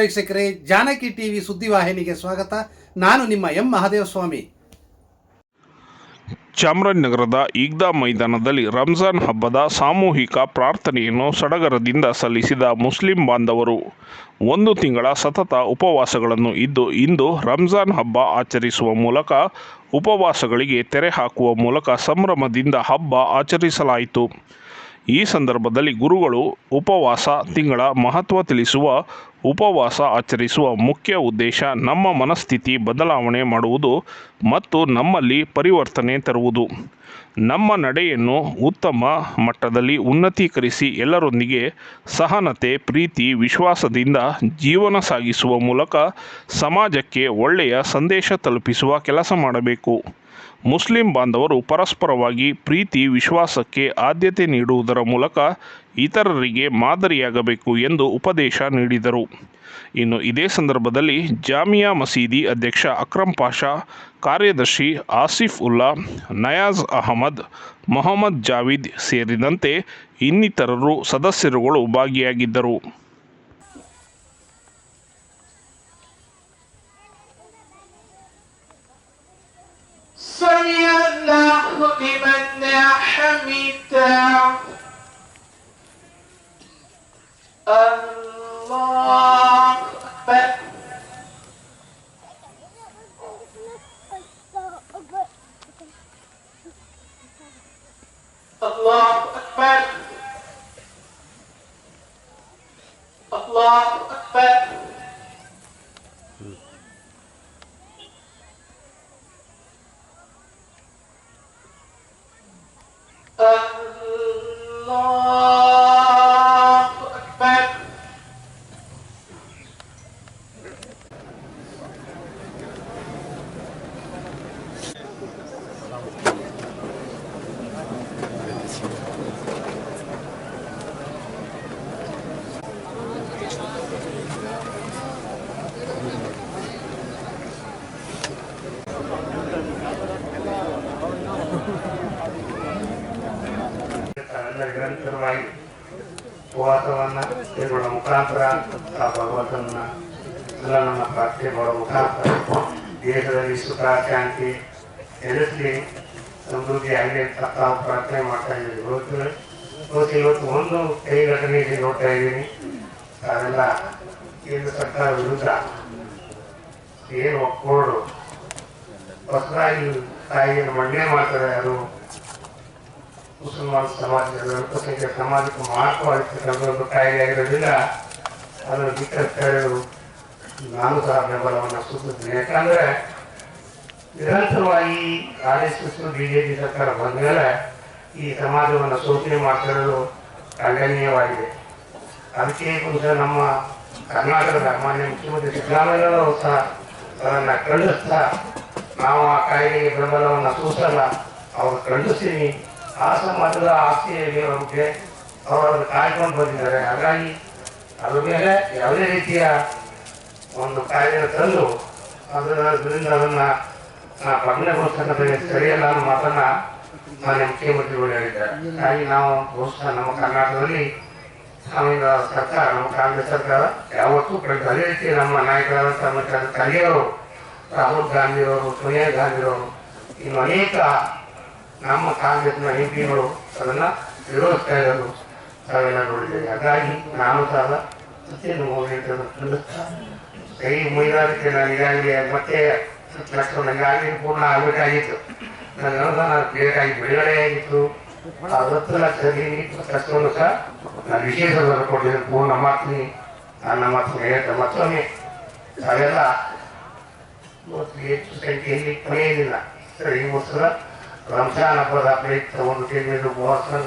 ವೀಕ್ಷಕರೇ, ಜಾನಕಿ ಟಿವಿ ಸುದ್ದಿವಾಹಿನಿಗೆ ಸ್ವಾಗತ. ನಾನು ನಿಮ್ಮ ಎಂ ಮಹಾದೇವಸ್ವಾಮಿ. ಚಾಮರಾಜನಗರದ ಈಗ್ದಾ ಮೈದಾನದಲ್ಲಿ ರಂಜಾನ್ ಹಬ್ಬದ ಸಾಮೂಹಿಕ ಪ್ರಾರ್ಥನೆಯನ್ನು ಸಡಗರದಿಂದ ಸಲ್ಲಿಸಿದ ಮುಸ್ಲಿಂ ಬಾಂಧವರು. ಒಂದು ತಿಂಗಳ ಸತತ ಉಪವಾಸಗಳನ್ನು ಇದ್ದು, ಇಂದು ರಂಜಾನ್ ಹಬ್ಬ ಆಚರಿಸುವ ಮೂಲಕ ಉಪವಾಸಗಳಿಗೆ ತೆರೆ ಹಾಕುವ ಮೂಲಕ ಸಂಭ್ರಮದಿಂದ ಹಬ್ಬ ಆಚರಿಸಲಾಯಿತು. ಈ ಸಂದರ್ಭದಲ್ಲಿ ಗುರುಗಳು ಉಪವಾಸ ತಿಂಗಳ ಮಹತ್ವ ತಿಳಿಸುವ, ಉಪವಾಸ ಆಚರಿಸುವ ಮುಖ್ಯ ಉದ್ದೇಶ ನಮ್ಮ ಮನಸ್ಥಿತಿ ಬದಲಾವಣೆ ಮಾಡುವುದು ಮತ್ತು ನಮ್ಮಲ್ಲಿ ಪರಿವರ್ತನೆ ತರುವುದು. ನಮ್ಮ ನಡೆಯನ್ನು ಉತ್ತಮ ಮಟ್ಟದಲ್ಲಿ ಉನ್ನತೀಕರಿಸಿ ಎಲ್ಲರೊಂದಿಗೆ ಸಹನತೆ, ಪ್ರೀತಿ, ವಿಶ್ವಾಸದಿಂದ ಜೀವನ ಸಾಗಿಸುವ ಮೂಲಕ ಸಮಾಜಕ್ಕೆ ಒಳ್ಳೆಯ ಸಂದೇಶ ತಲುಪಿಸುವ ಕೆಲಸ ಮಾಡಬೇಕು. ಮುಸ್ಲಿಂ ಬಾಂಧವರು ಪರಸ್ಪರವಾಗಿ ಪ್ರೀತಿ, ವಿಶ್ವಾಸಕ್ಕೆ ಆದ್ಯತೆ ನೀಡುವುದರ ಮೂಲಕ ಇತರರಿಗೆ ಮಾದರಿಯಾಗಬೇಕು ಎಂದು ಉಪದೇಶ ನೀಡಿದರು. ಇನ್ನು ಇದೇ ಸಂದರ್ಭದಲ್ಲಿ ಜಾಮಿಯಾ ಮಸೀದಿ ಅಧ್ಯಕ್ಷ ಅಕ್ರಮ್ ಪಾಷಾ, ಕಾರ್ಯದರ್ಶಿ ಆಸಿಫ್ ಉಲ್ಲಾ, ನಯಾಜ್ ಅಹಮದ್, ಮೊಹಮ್ಮದ್ ಜಾವೀದ್ ಸೇರಿದಂತೆ ಇನ್ನಿತರರು ಸದಸ್ಯರುಗಳು ಭಾಗಿಯಾಗಿದ್ದರು. لمن حمده الله أكبر الله أكبر الله أكبر 자 ಎಲ್ಲ ನಿರಂತರವಾಗಿ ಉಪವಾಸವನ್ನು ಕೈಗೊಳ್ಳುವ ಮುಖಾಂತರ ಆ ಭಗವಂತನ ಎಲ್ಲ ನಮ್ಮ ಪ್ರಾರ್ಥನೆ ಮಾಡುವ ಮುಖಾಂತರ ದೇಶದಲ್ಲಿ ಸುಖ, ಶಾಂತಿ ನೆಲೆಸಲಿ ಸಮೃದ್ಧಿ ಆಗಲಿ ಅಂತ ಪ್ರಾರ್ಥನೆ ಮಾಡ್ತಾ ಇದ್ದೀವಿ. ಇವತ್ತು ಇವತ್ತು ಇವತ್ತು ಒಂದು ಕೈ ಘಟನೆಯಲ್ಲಿ ನೋಡ್ತಾ ಇದ್ದೀನಿ. ಅದೆಲ್ಲ ಕೇಂದ್ರ ಸರ್ಕಾರ ವಿರುದ್ಧ ಏನು ಒಪ್ಕೊಂಡು ಹೊಸದಾಗಿ ತಾಯಿಯನ್ನು ಮಂಡನೆ ಮಾಡ್ತಾರೆ ಅದು ಮುಸಲ್ಮಾನ ಅಲ್ಪಸಂಖ್ಯಾತ ಸಮಾಜಕ್ಕೆ ಮಾರ್ಗವಾಗಿರ್ತಕ್ಕಂಥ ಒಂದು ಕಾಯಿಲೆ ಆಗಿರೋದ್ರಿಂದ ಅದನ್ನು ಬಿಟ್ಟು ನಾನು ಸಹ ಬೆಂಬಲವನ್ನು ಸೂಚಿಸ್ತೀನಿ ಯಾಕಂದ್ರೆ ನಿರಂತರವಾಗಿ ಆರ್ ಎಸ್ ಎಸ್ ಪಿ ಸರ್ಕಾರ ಬಂದ ಮೇಲೆ ಈ ಸಮಾಜವನ್ನು ಶೋಷಣೆ ಮಾಡ್ತಿರೋದು ಖಂಡನೀಯವಾಗಿದೆ ಅದಕ್ಕೆ ಬಹುಶಃ ನಮ್ಮ ಕರ್ನಾಟಕದ ಮಾನ್ಯ ಮುಖ್ಯಮಂತ್ರಿ ಸಿದ್ದರಾಮಯ್ಯನವರು ಸಹ ಅದನ್ನು ಖಂಡಿಸ್ತಾ ನಾವು ಆ ಕಾಯಿಲೆಗೆ ಬೆಂಬಲವನ್ನು ಸೂಚಿಸಲ್ಲ ಅವರು ಖಂಡಿಸ್ತೀನಿ. ಆ ಸಮಾಜದ ಹೇಗೆ ಬಗ್ಗೆ ಅವರು ಕಾಯ್ಕೊಂಡು ಬಂದಿದ್ದಾರೆ. ಹಾಗಾಗಿ ಅದ್ರ ಮೇಲೆ ಯಾವುದೇ ರೀತಿಯ ಒಂದು ಕಾಯಿಲೆ ತಂದು ಅದರಿಂದ ಅದನ್ನು ಪಂಗಡಗೊಳಿಸ್ತಕ್ಕಂಥ ಸರಿಯಲ್ಲ ಅನ್ನೋ ಮಾತನ್ನ ಮಾನ್ಯ ಮುಖ್ಯಮಂತ್ರಿಗಳು ಹೇಳಿದ್ದಾರೆ. ಹಾಗಾಗಿ ನಾವು ಬಹುಶಃ ನಮ್ಮ ಕರ್ನಾಟಕದಲ್ಲಿ ನಮ್ಮಿಂದ ಸರ್ಕಾರ, ನಮ್ಮ ಕಾಂಗ್ರೆಸ್ ಸರ್ಕಾರ ಯಾವತ್ತೂ ಕಳೆದ ಅದೇ ರೀತಿ ನಮ್ಮ ನಾಯಕರಾದಂಥ ಖರ್ಗೆಯವರು ರಾಹುಲ್ ಗಾಂಧಿಯವರು, ಸೋನಿಯಾ ಗಾಂಧಿಯವರು ಇನ್ನು ಅನೇಕ ನಮ್ಮ ಕಾಂಗ್ರೆಸ್ನ ಎಂಪಿಗಳು ಅದನ್ನು ವಿರೋಧಿಸ್ತಾ ಇರೋದು ತಾವೆಲ್ಲ ನೋಡಿದ್ದೇವೆ ಹಾಗಾಗಿ ನಾನು ಸಹ ಮೌಲ್ಯಗಳನ್ನು ಖಂಡಿಸ್ತಾ ಕೈ ಮುಗಿದಾದಕ್ಕೆ ನಾನು ಈಗಾಗಲೇ ಮತ್ತೆ ಈಗಾಗಲೇ ಪೂರ್ಣ ಆಗಬೇಕಾಗಿತ್ತು. ನನ್ನ ಅನುದಾನ ಬೇಕಾಗಿ ಬಿಡುಗಡೆ ಆಗಿತ್ತು. ಆ ಲಕ್ಷದಲ್ಲಿ ಕಷ್ಟವನ್ನು ಸಹ ನಾನು ವಿಶೇಷ ಕೊಟ್ಟಿದ್ದೇನೆ ಪೂರ್ಣ ಮಾಡ್ತೀನಿ. ನನ್ನ ಮಾತನ್ನು ಹೇಳ್ತಾ ಮತ್ತೊಮ್ಮೆ ತಾವೆಲ್ಲ ಹೆಚ್ಚು ಸಂಖ್ಯೆಯಲ್ಲಿ ಕೊನೆಯಲ್ಲ ಸರಿ, ಈ ವರ್ಷದ ರಂಜಾನ್ ಹಬ್ಬದ ಪ್ರಯುಕ್ತ ಒಂದು ತಿಂಗಳ ಉಪವಾಸನ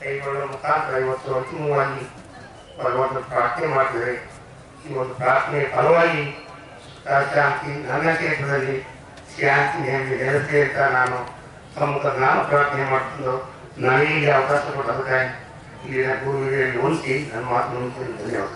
ಕೈಗೊಳ್ಳುವ ಮುಖಾಂತರ ಇವತ್ತು ಅಂತಿಮವಾಗಿ ಭಗವಂತ ಪ್ರಾರ್ಥನೆ ಮಾಡಿದರೆ, ಈ ಒಂದು ಪ್ರಾರ್ಥನೆ ಫಲವಾಗಿ ಶಾಂತಿ ನನ್ನ ಕ್ಷೇತ್ರದಲ್ಲಿ ಶಾಂತಿ ಎಂದು ನೆಲೆಸಲಿ ಅಂತ ನಾನು ಸಮ್ಮುಖ ನಾನು ಪ್ರಾರ್ಥನೆ ಮಾಡ್ಕೊಂಡು ನನಗೆ ಅವಕಾಶ ಕೊಟ್ಟದಕ್ಕಾಗಿ ಇಲ್ಲಿನ ಗುರುವಿಗೆ ಹೊಂದಿ ನನ್ನ ಮಾತು ಧನ್ಯವಾದ.